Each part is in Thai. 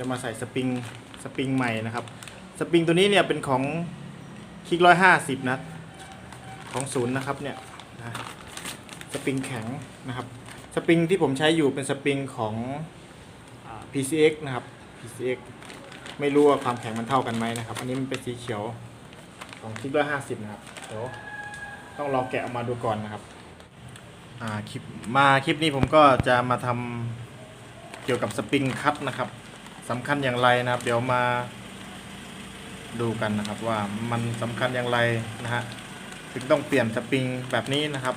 จะมาใส่สปริงสปริงใหม่นะครับ สปริงตัวนี้เนี่ยเป็นของคิกร้อยห้าสิบนะของศูนย์นะครับเนี่ยนะสปริงแข็งนะครับ สปริงที่ผมใช้อยู่เป็นสปริงของอา PCX นะครับ PCX ไม่รู้ว่าความแข็งมันเท่ากันไหมนะครับ อันนี้มันเป็นสีเขียวของคิกร้อยห้าสิบนะครับเดี๋ยวต้องลองแกะออกมาดูก่อนนะครับอ่าคลิปมาคลิปนี้ผมก็จะมาทำเกี่ยวกับสปริงคัตนะครับ สำคัญอย่างไรนะครับ เดี๋ยวมาดูกันนะครับว่ามันสำคัญอย่างไรนะฮะถึงต้องเปลี่ยนสปริงแบบนี้นะครับ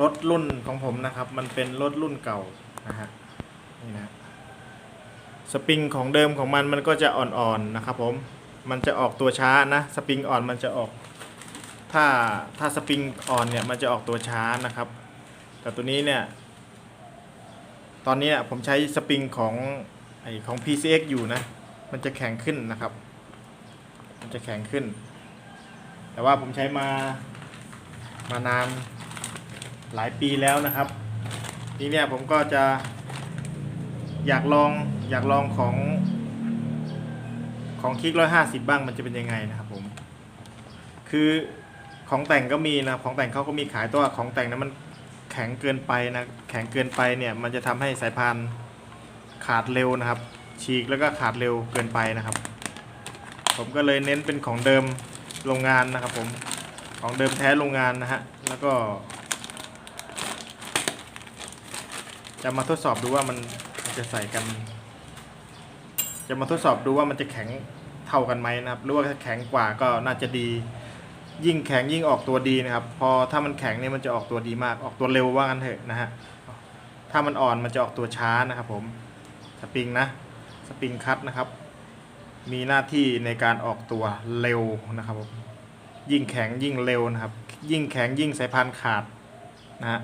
รถรุ่นของผมนะครับ มันเป็นรถรุ่นเก่านะฮะนี่นะสปริงของเดิมของมันมันก็จะอ่อนๆนะครับผมมันจะออกตัวช้านะสปริงอ่อนมันจะออก ถ้าถ้าสปริงอ่อนเนี่ยมันจะออกตัวช้านะครับ แต่ตัวนี้เนี่ย ตอนนี้ผมใช้สปริงของไอของ PCX อยู่นะ มันจะแข็งขึ้นนะครับ มันจะแข็งขึ้น แต่ว่าผมใช้มามานานหลายปีแล้วนะครับทีเนี่ยผมก็จะอยากลองอยากลองของของคิกร้อยห้าสิบบ้างมันจะเป็นยังไงนะครับผม คือของแต่งก็มีนะ ของแต่งเขาก็มีขายตัวของแต่งนั้นมัน แข็งเกินไปนะแข็งเกินไปเนี่ยมันจะทำให้สายพานขาดเร็วนะครับ ฉีกแล้วก็ขาดเร็วเกินไปนะครับ ผมก็เลยเน้นเป็นของเดิมโรงงานนะครับผมของเดิมแท้โรงงานนะฮะแล้วก็ จะมาทดสอบดูว่ามันมันจะใส่กัน จะมาทดสอบดูว่ามันจะแข็งเท่ากันไหมนะครับหรือว่าถ้าแข็งกว่าก็น่าจะดี ยิ่งแข็งยิ่งออกตัวดีนะครับ พอถ้ามันแข็งเนี่ยมันจะออกตัวดีมาก ออกตัวเร็วว่างั้นเถอะนะฮะ ถ้ามันอ่อนมันจะออกตัวช้านะครับผม สปริงนะ สปริงคัตนะครับ มีหน้าที่ในการออกตัวเร็วนะครับผม ยิ่งแข็งยิ่งเร็วนะครับ ยิ่งแข็งยิ่งสายพานขาดนะฮะ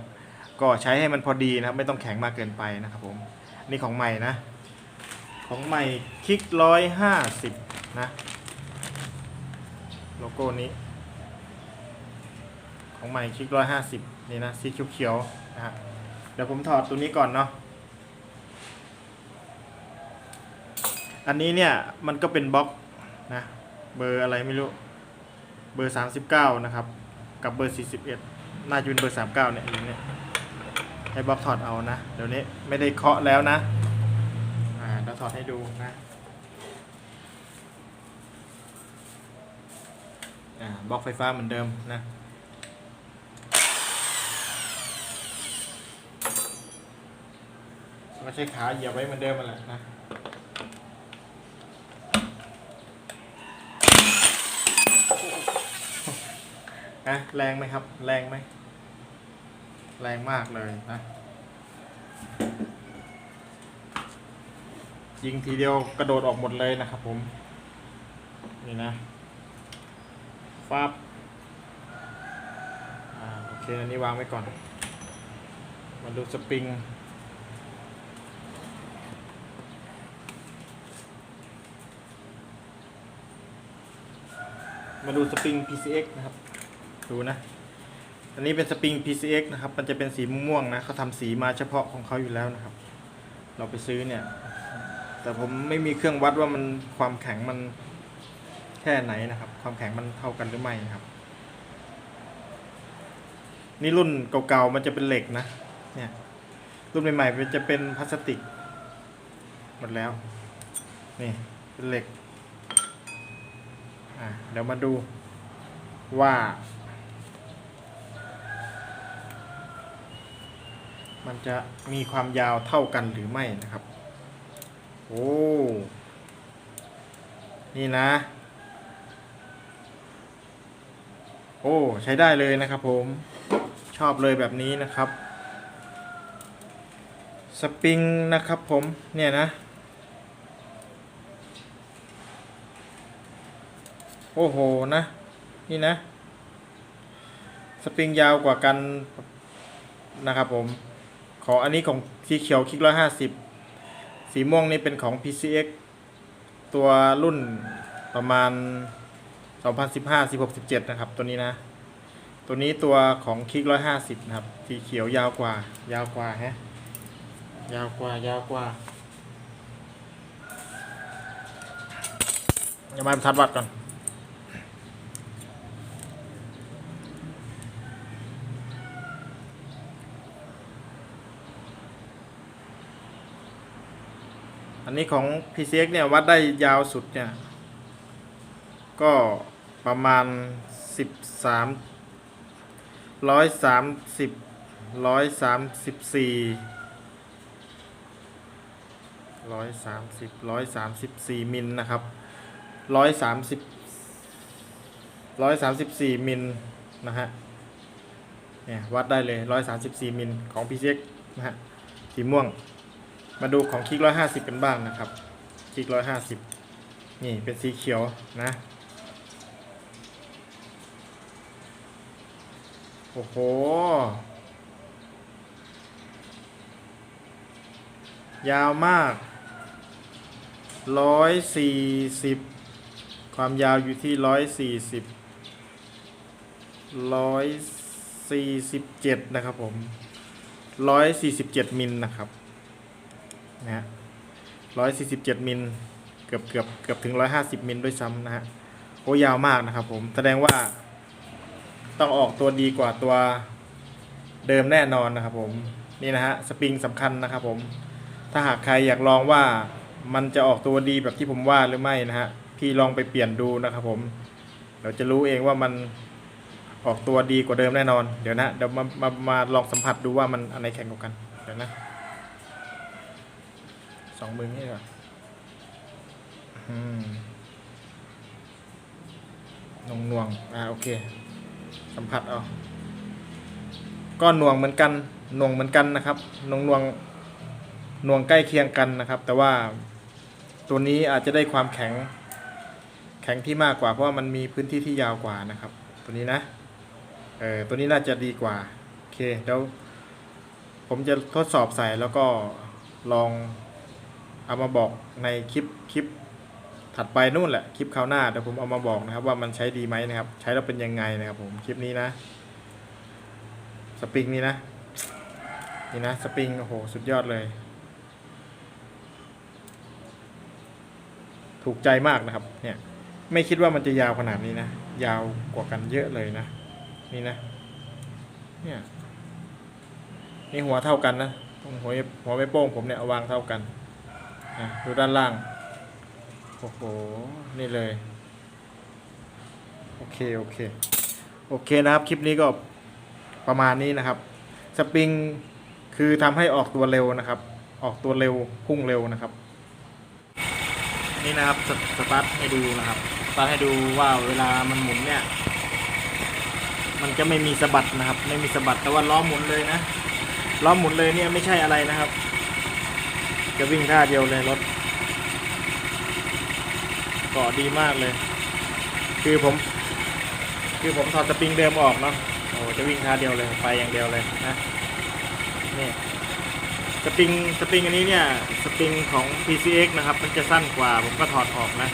ก็ใช้ให้มันพอดีนะครับ ไม่ต้องแข็งมากเกินไปนะครับผม นี่ของใหม่นะ ของใหม่คลิกร้อยห้าสิบนะ โลโก้นี้ ของใหม่คลิกร้อยห้าสิบนี่นะสีเขียวๆนะฮะเดี๋ยวผมถอดตัวนี้ก่อนเนาะอันนี้เนี่ยมันก็เป็นบล็อกนะเบอร์อะไรไม่รู้เบอร์สามสิบเก้านะครับ กับเบอร์สี่สิบเอ็ดน่าจะเป็นเบอร์สามเก้าเนี่ยอย่างเนี้ยให้บล็อกถอดเอานะเดี๋ยวนี้ไม่ได้เคาะแล้วนะอ่าเราถอดให้ดูนะอ่าบล็อกไฟฟ้าเหมือนเดิมนะ ไม่ ใช่ขาเหยียบไว้เหมือนเดิมมันแหละนะนะแรงไหมครับ แรงไหม แรงมากเลยนะ ยิงทีเดียวกระโดดออกหมดเลยนะครับผม นี่นะฟับอ่าโอเค อันนี้วางไว้ก่อน มาดูสปริง มาดูสปริง PCX นะครับ ดูนะ อันนี้เป็นสปริง PCX นะครับ มันจะเป็นสีม่วงนะเขาทำสีมาเฉพาะของเขาอยู่แล้วนะครับ เราไปซื้อเนี่ย แต่ผมไม่มีเครื่องวัดว่ามันความแข็งมันแค่ไหนนะครับ ความแข็งมันเท่ากันหรือไม่ครับ นี่รุ่นเก่าๆมันจะเป็นเหล็กนะ เนี่ย รุ่นใหม่ๆมันจะเป็นพลาสติก หมดแล้ว นี่ เป็นเหล็ก เดี๋ยวมาดูว่า มันจะมีความยาวเท่ากันหรือไม่นะครับ โอ้ นี่นะ โอ้ ใช้ได้เลยนะครับผม ชอบเลยแบบนี้นะครับ สปริงนะครับผม เนี่ยนะ โอ้โหนะ นี่นะ สปริงยาวกว่ากันนะครับผม ของอันนี้ของสีเขียวคิกร้อยห้าสิบสีม่วงนี่เป็นของ PCX ตัวรุ่นประมาณ 2015 16 17 นะครับ ตัวนี้นะ ตัวนี้ตัวของคิกร้อยห้าสิบนะครับ สีเขียวยาวกว่า ยาวกว่าฮะ ยาวกว่า ยาวกว่าจะมามาทัดวัดก่อน อันนี้ของ PCX เนี่ยวัดได้ยาวสุดเนี่ย ก็ประมาณ 13ร้อยสามสิบร้อยสามสิบสี่ร้อยสามสิบร้อยสามสิบสี่มิลนะครับร้อยสามสิบร้อยสามสิบสี่มิลนะฮะเนี่ยวัดได้เลยร้อยสามสิบสี่มิลของ PCX นะฮะสีม่วง มาดูของคลิกร้อยห้าสิบกันบ้างนะครับคลิกร้อยห้าสิบนี่เป็นสีเขียวนะโอ้โห ยาวมากร้อยสี่สิบความยาวอยู่ที่ร้อยสี่สิบร้อยสี่สิบเจ็ดนะครับผมร้อยสี่สิบเจ็ดมิลนะครับ นะฮะร้อยสี่สิบเจ็ดมิลเกือบเกือบเกือบถึงร้อยห้าสิบมิลด้วยซ้ำนะฮะโอ้ยาวมากนะครับผมแสดงว่า ต้องออกตัวดีกว่าตัวเดิมแน่นอนนะครับผมนี่นะฮะสปริงสำคัญนะครับผมถ้าหากใครอยากลองว่ามันจะออกตัวดีแบบที่ผมว่าหรือไม่นะฮะพี่ลองไปเปลี่ยนดูนะครับผมเดี๋ยวจะรู้เองว่ามันออกตัวดีกว่าเดิมแน่นอน เดี๋ยวนะ เดี๋ยวมามามาลองสัมผัสดูว่ามันอันไหนแข็งกว่ากัน เดี๋ยวนะ สองมือนี่ก่อนอืมนงนวง อ่า โอเค สัมผัสเอาก็หน่วงเหมือนกันหน่วงเหมือนกันนะครับหน่วงหน่วงหน่วงใกล้เคียงกันนะครับ แต่ว่าตัวนี้อาจจะได้ความแข็ง แข็งที่มากกว่า เพราะว่ามันมีพื้นที่ที่ยาวกว่านะครับ ตัวนี้นะ เออตัวนี้น่าจะดีกว่า โอเค เดี๋ยวผมจะทดสอบใส่แล้วก็ลอง เอามาบอกในคลิปคลิปถัดไปนู่นแหละคลิปคราวหน้าเดี๋ยวผมเอามาบอกนะครับ ว่ามันใช้ดีไหมนะครับ ใช้แล้วเป็นยังไงนะครับ ผมคลิปนี้นะ สปริงนี่นะนี่นะสปริงโอ้โหสุดยอดเลย ถูกใจมากนะครับ เนี่ย ไม่คิดว่ามันจะยาวขนาดนี้นะยาวกว่ากันเยอะเลยนะ นี่นะ เนี่ยนี่หัวเท่ากันนะตรงหัวหัวไม่โป้งผมเนี่ยวางเท่ากัน ดูด้านล่าง โอ้โห นี่เลย โอเค โอเค โอเคนะครับ คลิปนี้ก็ประมาณนี้นะครับ สปริงคือทำให้ออกตัวเร็วนะครับ ออกตัวเร็ว พุ่งเร็วนะครับ นี่นะครับสสตาร์ทให้ดูนะครับสตาร์ทให้ดูว่าเวลามันหมุนเนี่ย มันจะไม่มีสะบัดนะครับ ไม่มีสะบัดแต่ว่าล้อหมุนเลยนะล้อหมุนเลยเนี่ยไม่ใช่อะไรนะครับ จะวิ่งท่าเดียวเลยรถเกาะดีมากเลย คือผม คือผมถอดสปริงเดิมออกเนาะโอ้จะวิ่งท่าเดียวเลยไปอย่างเดียวเลยนะนี่สปริงสปริงอันนี้เนี่ยสปริงของ PCX นะครับ มันจะสั้นกว่า ผมก็ถอดออกนะ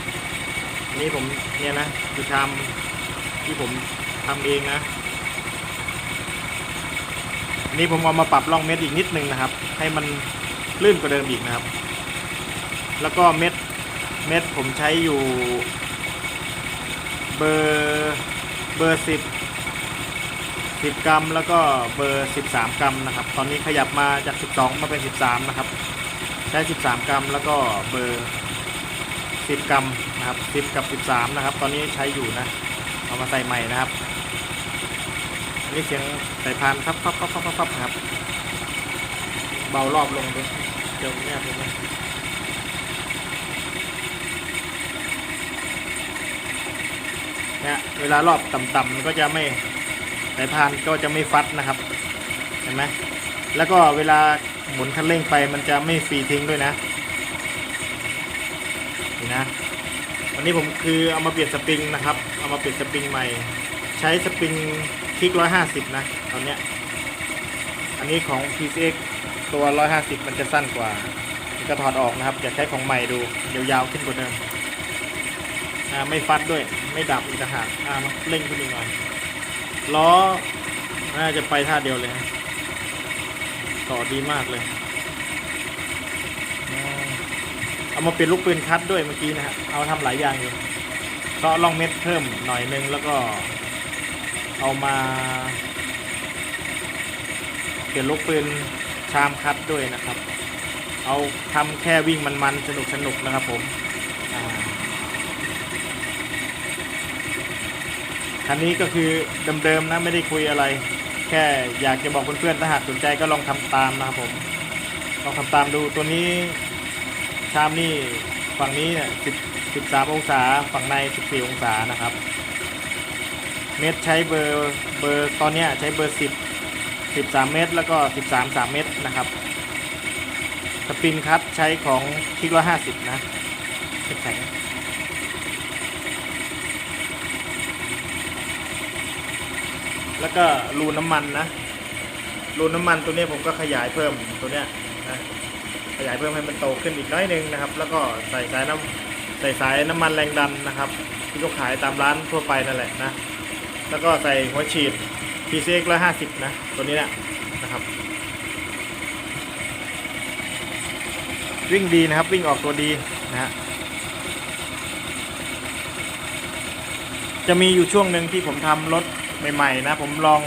อันนี้ผมเนี่ยนะคือทำที่ผมทำเองนะอันนี้ผมเอามาปรับร่องเม็ดอีกนิดนึงนะครับ ให้มัน ลื่นกว่าเดิมอีกนะครับ แล้วก็เม็ดเม็ดผมใช้อยู่ เบอร์เบอร์สิบสิบกรัม แล้วก็เบอร์สิบสามกรัมนะครับ ตอนนี้ขยับมาจากสิบสองมาเป็นสิบสามนะครับใช้สิบสามกรัม แล้วก็เบอร์สิบกรัมนะครับสิบกับสิบสามนะครับ ตอนนี้ใช้อยู่นะเอามาใส่ใหม่นะครับนนี้เสียงใส่พานครับครับครับครับครับครับเบารอบลงด้วย เดี๋ยวเนี่ยนะเนี่ยเวลารอบต่ำๆมันก็จะไม่สายพานก็จะไม่ฟัดนะครับเห็นไหมแล้วก็เวลาหมุนคันเร่งไปมันจะไม่ฟรีทิ้งด้วยนะนี่นะวันนี้ผมคือเอามาเปลี่ยนสปริงนะครับเอามาเปลี่ยนสปริงใหม่ ใช้สปริงคลิก150นะตอนเนี้ยอันนี้ของ PCX ตัว 150 มันจะสั้นกว่าก็ถอดออกนะครับจะใช้ของใหม่ดูยาวๆขึ้นกว่าเดิมไม่ฟัดด้วยไม่ดับอีกต่างหากอ่ามาเร่งขึ้นอีกหน่อยล้อน่าจะไปท่าเดียวเลยต่อดีมากเลย เอามาเปลี่ยนลูกปืนคัดด้วยเมื่อกี้นะฮะเอาทำหลายอย่างอยู่เซาะล่องเม็ดเพิ่มหน่อยนึงแล้วก็เอามา เปลี่ยนลูกปืน ชามคัดด้วยนะครับ เอาทำแค่วิ่งมันๆสนุกสนุกนะครับผมคันนี้ก็คือเดิมๆนะไม่ได้คุยอะไร แค่อยากจะบอกเพื่อนๆถ้าหากสนใจก็ลองทำตามนะครับผมลองทำตามดูตัวนี้ชามนี่ฝั่งนี้เนี่ย10 13องศาฝั่งใน14องศานะครับ เม็ดใช้เบอร์เบอร์ตอนเนี้ยใช้เบอร์10 13 เมตร แล้วก็ 13 3 เมตรนะครับสปรินคัตใช้ของคิกร้อยห้าสิบนะแข็งแล้วก็รูน้ำมันนะรูน้ำมันตัวนี้ผมก็ขยายเพิ่มตัวเนี้ยนะขยายเพิ่มให้มันโตขึ้นอีกน้อยนึงนะครับ แล้วก็ใส่สายน้ำใส่สายน้ำมันแรงดันนะครับ ที่เขาขายตามร้านทั่วไปนั่นแหละนะแล้วก็ใส่หัวฉีด PCX 150 นะ ตัวนี้นะนะครับ วิ่งดีนะครับ วิ่งออกตัวดีนะฮะจะมีอยู่ช่วงหนึ่งที่ผมทำรถใหม่ๆนะ ผมลอง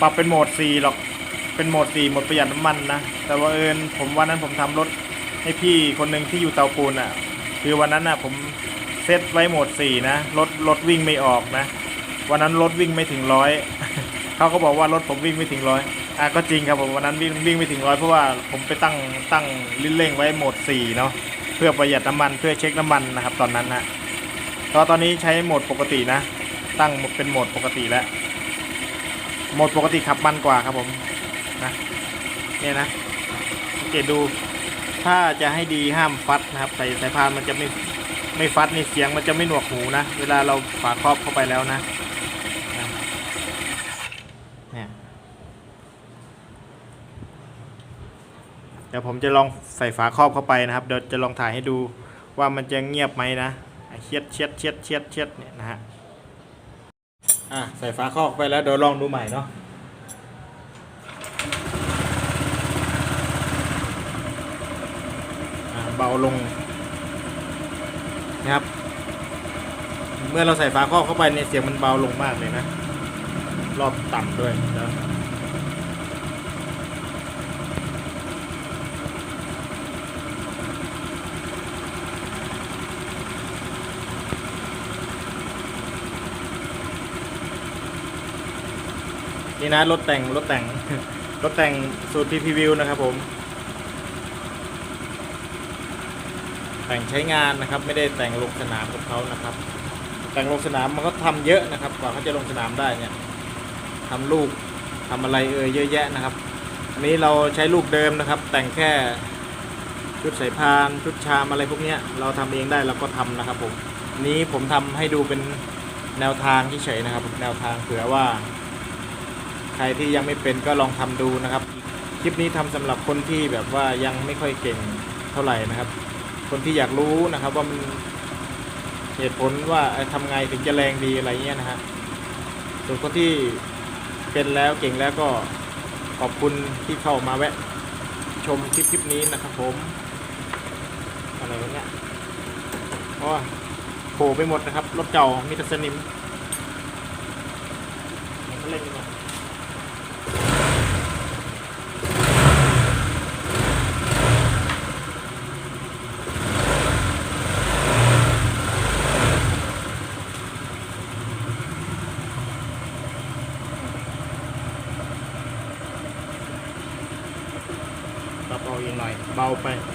ปรับเป็นโหมด 4 หรอก เป็นโหมด 4 โหมดประหยัดน้ำมันนะ แต่ว่าเอิญผมวันนั้นผมทำรถให้พี่คนหนึ่งที่อยู่เตาปูนอะ คือวันนั้นอะผมเซตไว้โหมด 4 นะ รถรถวิ่งไม่ออกนะ วันนั้นรถวิ่งไม่ถึงร้อยเขาก็บอกว่ารถผมวิ่งไม่ถึงร้อยอะก็จริงครับผมวันนั้นวิ่งวิ่งไม่ถึงร้อยเพราะว่าผมไปตั้งตั้งลิ้นเร่งไว้โหมด4เนาะเพื่อประหยัดน้ำมันเพื่อเช็คน้ำมันนะครับตอนนั้นนะแต่ว่าตอนนี้ใช้โหมดปกตินะ ตั้งเป็นโหมดปกติแล้วโหมดปกติขับมันกว่าครับผมนะเนี่ยนะสังเกตดูถ้าจะให้ดีห้ามฟัดนะครับใส่สายพานมันจะไม่ไม่ฟัดนี่เสียงมันจะไม่หนวกหูนะ เวลาเราฝาครอบเข้าไปแล้วนะเนี่ยเดี๋ยวผมจะลองใส่ฝาครอบเข้าไปนะครับเดี๋ยวจะลองถ่ายให้ดูว่ามันจะเงียบไหมนะเชียดเชียดเชียดเชียดเชียดเนี่ยนะฮะอะใส่ฝาครอบไปแล้วเดี๋ยวลองดูใหม่เนาะอะเบาลงนะครับ เมื่อเราใส่ฝาครอบเข้าไปเนี่ยเสียงมันเบาลงมากเลยนะ รอบต่ำด้วยนะ นี่นะรถแต่งรถแต่งรถแต่งสูตร PP View นะครับผม แต่งใช้งานนะครับ ไม่ได้แต่งลงสนามกับเขานะครับ แต่งลงสนามมันก็ทำเยอะนะครับ กว่าเขาจะลงสนามได้เนี่ยทำลูกทำอะไรเอ่ยเยอะแยะนะครับ อันนี้เราใช้ลูกเดิมนะครับ แต่งแค่ชุดสายพานชุดชามอะไรพวกเนี้ยเราทำเองได้เราก็ทำนะครับผมนี้ผมทำให้ดูเป็นแนวทางเฉยๆนะครับ แนวทางเผื่อว่า ใครที่ยังไม่เป็นก็ลองทำดูนะครับ คลิปนี้ทำสำหรับคนที่แบบว่ายังไม่ค่อยเก่งเท่าไหร่นะครับ คนที่อยากรู้นะครับว่ามันเหตุผลว่าเอ่อทำไงถึงจะแรงดีอะไรเงี้ยนะฮะส่วนคนที่เป็นแล้วเก่งแล้วก็ขอบคุณที่เข้ามาแวะชมคลิปคลิปนี้นะครับผมอะไรวะเนี่ยเพราะว่าโผล่ไปหมดนะครับ รถเก่ามิตรสนิมมันก็เล่นกันมา ปรับ เอาอีกหน่อย เบาไป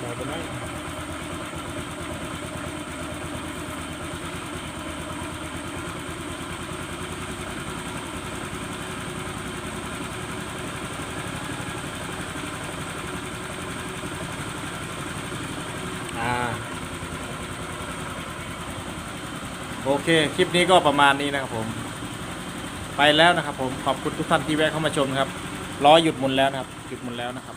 เบาไปหน่อยอ่า โอ เค คลิปนี้ก็ประมาณนี้นะครับผม ไปแล้วนะครับผม ขอบคุณทุกท่านที่แวะเข้ามาชมนะครับ ล้อหยุดหมุนแล้วนะครับ หยุดหมุนแล้วนะครับ